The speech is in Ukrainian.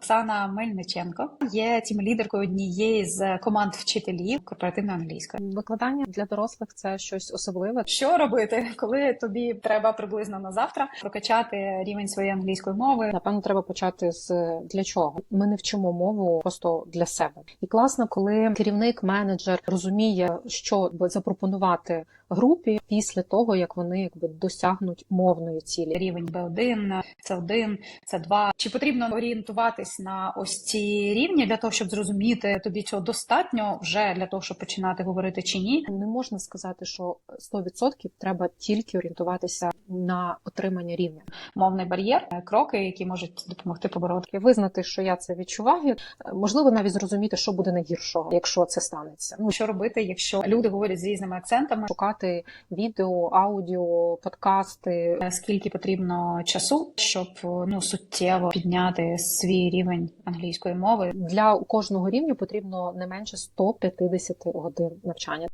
Оксана Мельниченко є тім лідеркою однієї з команд вчителів корпоративної англійської. Викладання для дорослих це щось особливе. Що робити, коли тобі треба приблизно на завтра прокачати рівень своєї англійської мови? Напевно, треба почати з для чого. Ми не вчимо мову просто для себе. І класно, коли керівник, менеджер розуміє, що запропонувати групі після того, як вони якби досягнуть мовної цілі. Рівень B1, C1, C2. Чи потрібно орієнтуватись на ось ці рівні для того, щоб зрозуміти тобі цього достатньо вже для того, щоб починати говорити чи ні? Не можна сказати, що 100% треба тільки орієнтуватися на отримання рівня. Мовний бар'єр, кроки, які можуть допомогти побороти. Визнати, що я це відчуваю, можливо, навіть зрозуміти, що буде найгіршого, якщо це станеться. Ну що робити, якщо люди говорять з різними акцентами? Шукати відео, аудіо, подкасти. Скільки потрібно часу, щоб ну суттєво підняти свій рівень англійської мови? Для кожного рівня потрібно не менше 150 годин навчання.